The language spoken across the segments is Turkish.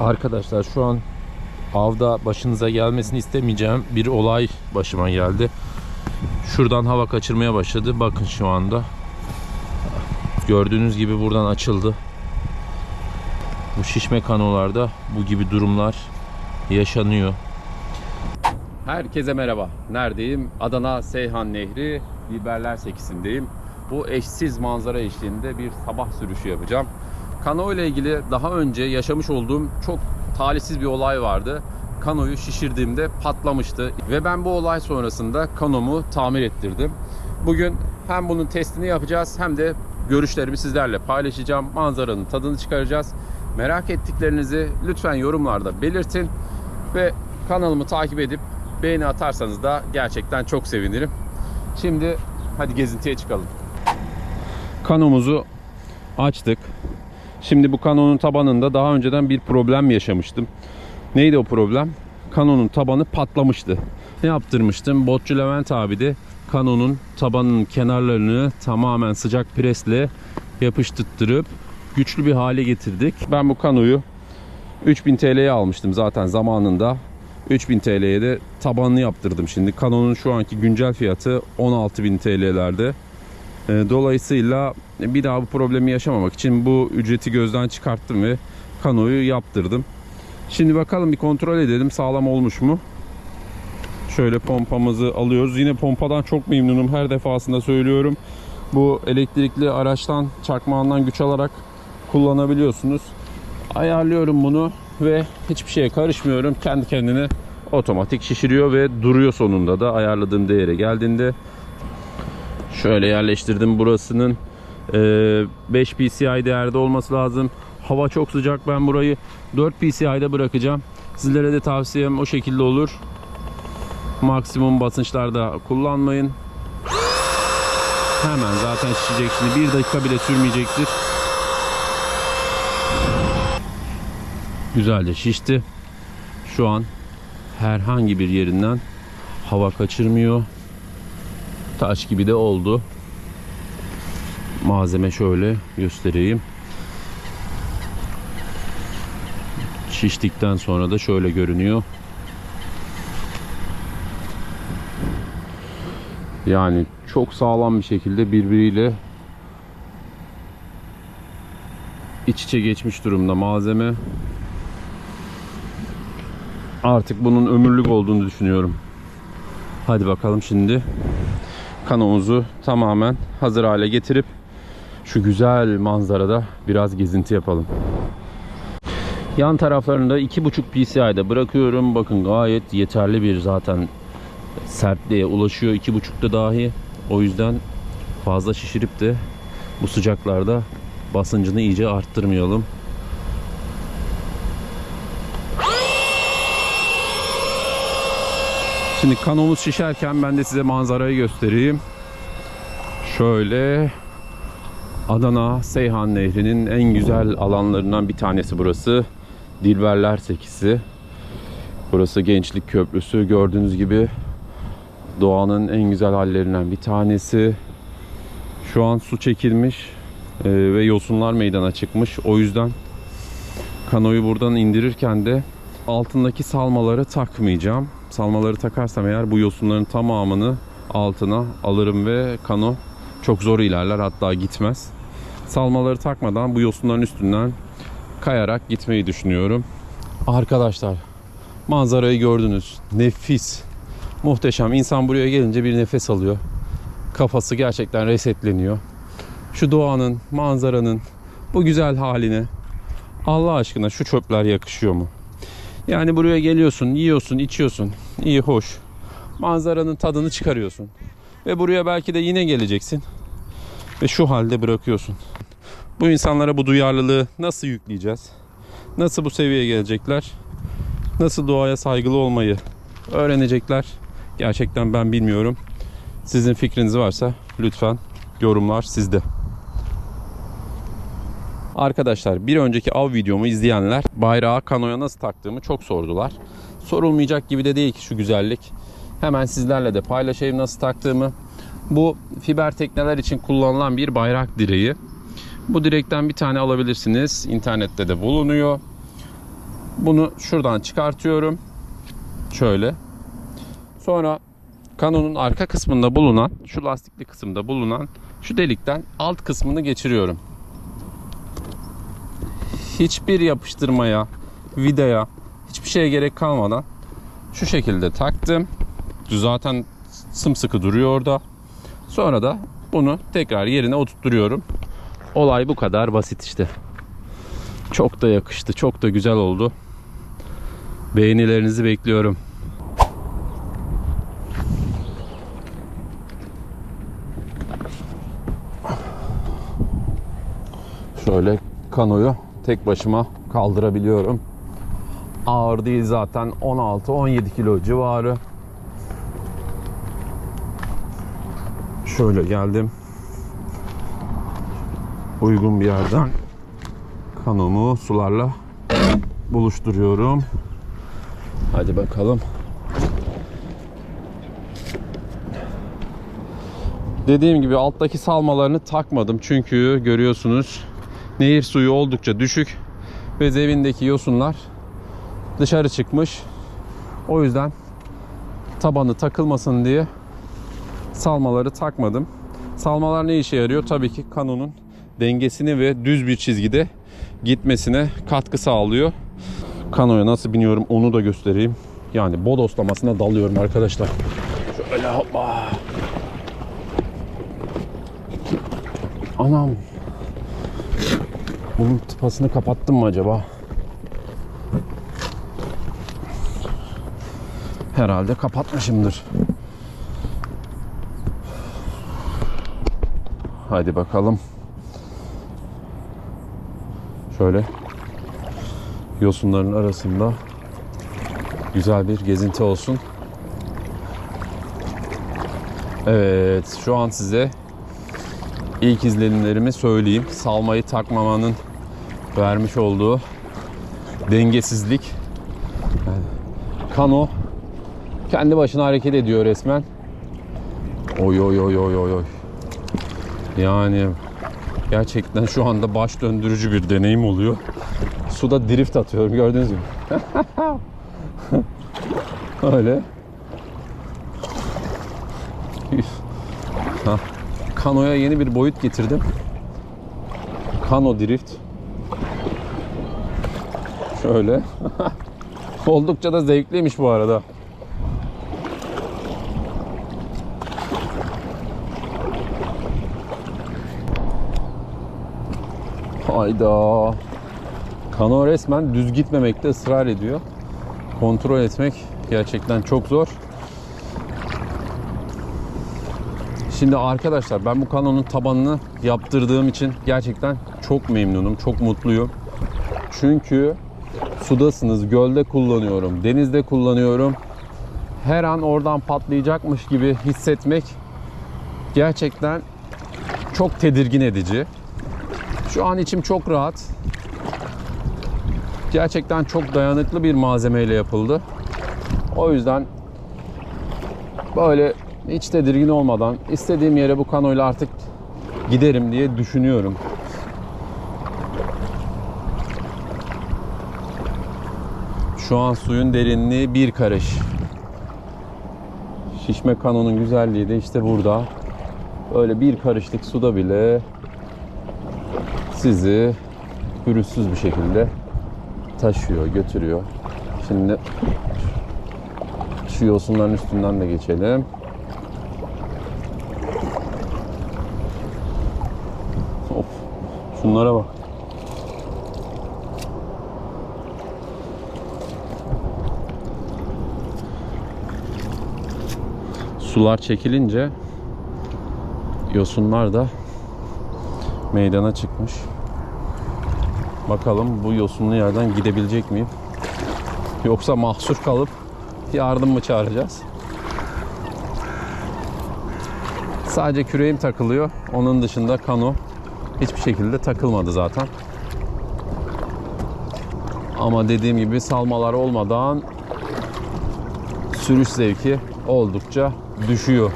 Arkadaşlar şu an avda başınıza gelmesini istemeyeceğim bir olay başıma geldi. Şuradan hava kaçırmaya başladı. Bakın şu anda. Gördüğünüz gibi buradan açıldı. Bu şişme kanolarda bu gibi durumlar yaşanıyor. Herkese merhaba. Neredeyim? Adana Seyhan Nehri Biberler Sekisi'ndeyim. Bu eşsiz manzara eşliğinde bir sabah sürüşü yapacağım. Kano ile ilgili daha önce yaşamış olduğum çok talihsiz bir olay vardı. Kanoyu şişirdiğimde patlamıştı ve ben bu olay sonrasında kanomu tamir ettirdim. Bugün hem bunun testini yapacağız hem de görüşlerimi sizlerle paylaşacağım. Manzaranın tadını çıkaracağız. Merak ettiklerinizi lütfen yorumlarda belirtin ve kanalımı takip edip beğeni atarsanız da gerçekten çok sevinirim. Şimdi hadi gezintiye çıkalım. Kanomuzu açtık. Şimdi bu kanonun tabanında daha önceden bir problem yaşamıştım. Neydi o problem? Kanonun tabanı patlamıştı. Ne yaptırmıştım? Botçu Levent abi de kanonun tabanının kenarlarını tamamen sıcak presle yapıştırıp güçlü bir hale getirdik. Ben bu kanoyu 3000 TL'ye almıştım zaten zamanında. 3000 TL'ye de tabanını yaptırdım şimdi. Canon'un şu anki güncel fiyatı 16.000 TL'lerde. E, Dolayısıyla bir daha bu problemi yaşamamak için bu ücreti gözden çıkarttım ve kanoyu yaptırdım. Şimdi bakalım bir kontrol edelim sağlam olmuş mu? Şöyle pompamızı alıyoruz. Yine pompadan çok memnunum. Her defasında söylüyorum. Bu elektrikli araçtan çakmağından güç alarak kullanabiliyorsunuz. Ayarlıyorum bunu ve hiçbir şeye karışmıyorum. Kendi kendine otomatik şişiriyor ve duruyor sonunda da ayarladığım değere geldiğinde. Şöyle yerleştirdim burasının e, 5 PCI değerde olması lazım. Hava çok sıcak. Ben burayı 4 PCI'de bırakacağım. Sizlere de tavsiyem o şekilde olur. Maksimum basınçlarda kullanmayın. Hemen zaten şişecek şimdi. Bir dakika bile sürmeyecektir. Güzelce şişti. Şu an herhangi bir yerinden hava kaçırmıyor. Taş gibi de oldu. Malzeme şöyle göstereyim. Şiştikten sonra da şöyle görünüyor. Yani çok sağlam bir şekilde birbiriyle iç içe geçmiş durumda malzeme. Artık bunun ömürlük olduğunu düşünüyorum. Hadi bakalım şimdi kanomuzu tamamen hazır hale getirip şu güzel manzarada biraz gezinti yapalım. Yan taraflarında 2.5 PCI'de bırakıyorum. Bakın gayet yeterli bir zaten sertliğe ulaşıyor. 2.5'da dahi. O yüzden fazla şişirip de bu sıcaklarda basıncını iyice arttırmayalım. Şimdi kanomuz şişerken ben de size manzarayı göstereyim. Şöyle Adana Seyhan Nehri'nin en güzel alanlarından bir tanesi burası. Dilberler Sekisi. Burası Gençlik Köprüsü. Gördüğünüz gibi doğanın en güzel hallerinden bir tanesi. Şu an su çekilmiş e, ve yosunlar meydana çıkmış. O yüzden kanoyu buradan indirirken de altındaki salmaları takmayacağım. Salmaları takarsam eğer bu yosunların tamamını altına alırım ve kano çok zor ilerler hatta gitmez. Salmaları takmadan bu yosunların üstünden kayarak gitmeyi düşünüyorum. Arkadaşlar manzarayı gördünüz. Nefis. Muhteşem. İnsan buraya gelince bir nefes alıyor. Kafası gerçekten resetleniyor. Şu doğanın, manzaranın bu güzel haline Allah aşkına şu çöpler yakışıyor mu? Yani buraya geliyorsun, yiyorsun, içiyorsun. İyi, hoş. Manzaranın tadını çıkarıyorsun. Ve buraya belki de yine geleceksin. Ve şu halde bırakıyorsun. Bu insanlara bu duyarlılığı nasıl yükleyeceğiz? Nasıl bu seviyeye gelecekler? Nasıl doğaya saygılı olmayı öğrenecekler? Gerçekten ben bilmiyorum. Sizin fikriniz varsa lütfen yorumlar sizde. Arkadaşlar bir önceki av videomu izleyenler bayrağı kanoya nasıl taktığımı çok sordular. Sorulmayacak gibi de değil ki şu güzellik. Hemen sizlerle de paylaşayım nasıl taktığımı. Bu fiber tekneler için kullanılan bir bayrak direği. Bu direkten bir tane alabilirsiniz. İnternette de bulunuyor. Bunu şuradan çıkartıyorum. Şöyle. Sonra kanonun arka kısmında bulunan, şu lastikli kısımda bulunan şu delikten alt kısmını geçiriyorum. Hiçbir yapıştırmaya, vidaya, hiçbir şeye gerek kalmadan şu şekilde taktım. Zaten sımsıkı duruyor orada. Sonra da bunu tekrar yerine oturtturuyorum. Olay bu kadar basit işte. Çok da yakıştı, çok da güzel oldu. Beğenilerinizi bekliyorum. Şöyle kanoyu tek başıma kaldırabiliyorum. Ağır değil zaten 16-17 kilo civarı. Şöyle geldim. Uygun bir yerden kanomu sularla buluşturuyorum. Hadi bakalım. Dediğim gibi alttaki salmalarını takmadım çünkü görüyorsunuz nehir suyu oldukça düşük ve zemindeki yosunlar dışarı çıkmış. O yüzden tabanı takılmasın diye salmaları takmadım. Salmalar ne işe yarıyor? Tabii ki kanonun dengesini ve düz bir çizgide gitmesine katkı sağlıyor. Kanoya nasıl biniyorum onu da göstereyim. Yani bodoslamasına dalıyorum arkadaşlar. Şöyle hoppa. Anam. Bunun tıpasını kapattım mı acaba? Herhalde kapatmışımdır. Hadi bakalım. Şöyle yosunların arasında güzel bir gezinti olsun. Evet, şu an size ilk izlenimlerimi söyleyeyim. Salmayı takmamanın vermiş olduğu dengesizlik. Yani kano kendi başına hareket ediyor resmen. Oy oy oy oy oy oy. Yani gerçekten şu anda baş döndürücü bir deneyim oluyor. Suda drift atıyorum gördüğünüz gibi. Öyle. Üf. Kanoya yeni bir boyut getirdim. Kano drift. Şöyle. Oldukça da zevkliymiş bu arada. Hayda. Kano resmen düz gitmemekte ısrar ediyor. Kontrol etmek gerçekten çok zor. Şimdi arkadaşlar ben bu kanonun tabanını yaptırdığım için gerçekten çok memnunum, çok mutluyum. Çünkü sudasınız, gölde kullanıyorum, denizde kullanıyorum. Her an oradan patlayacakmış gibi hissetmek gerçekten çok tedirgin edici. Şu an içim çok rahat. Gerçekten çok dayanıklı bir malzemeyle yapıldı. O yüzden böyle hiç tedirgin olmadan istediğim yere bu kanoyla artık giderim diye düşünüyorum. Şu an suyun derinliği bir karış. Şişme kanonun güzelliği de işte burada. Böyle bir karışlık suda bile sizi pürüzsüz bir şekilde taşıyor, götürüyor. Şimdi şu yosunların üstünden de geçelim. Şunlara bak. Sular çekilince yosunlar da meydana çıkmış. Bakalım bu yosunlu yerden gidebilecek miyim? Yoksa mahsur kalıp yardım mı çağıracağız? Sadece küreğim takılıyor. Onun dışında kano hiçbir şekilde takılmadı zaten. Ama dediğim gibi salmalar olmadan sürüş zevki oldukça düşüyor.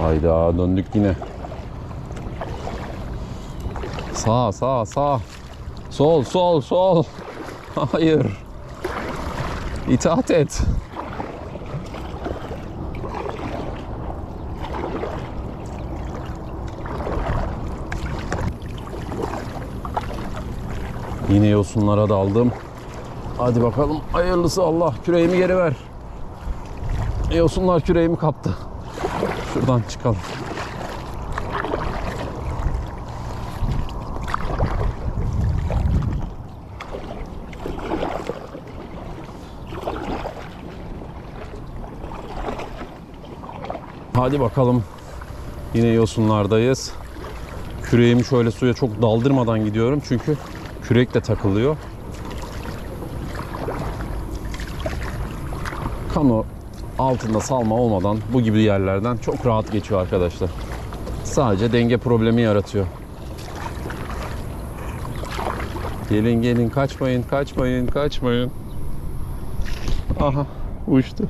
Hayda döndük yine. Sağ sağ sağ. Sol sol sol. Hayır. İtaat et. Yine yosunlara daldım. Hadi bakalım. Hayırlısı Allah. Küreğimi geri ver. Yosunlar küreğimi kaptı. Şuradan çıkalım. Hadi bakalım. Yine yosunlardayız. Küreğimi şöyle suya çok daldırmadan gidiyorum çünkü kürek de takılıyor. Kano altında salma olmadan bu gibi yerlerden çok rahat geçiyor arkadaşlar. Sadece denge problemi yaratıyor. Gelin gelin kaçmayın kaçmayın kaçmayın. Aha uçtu.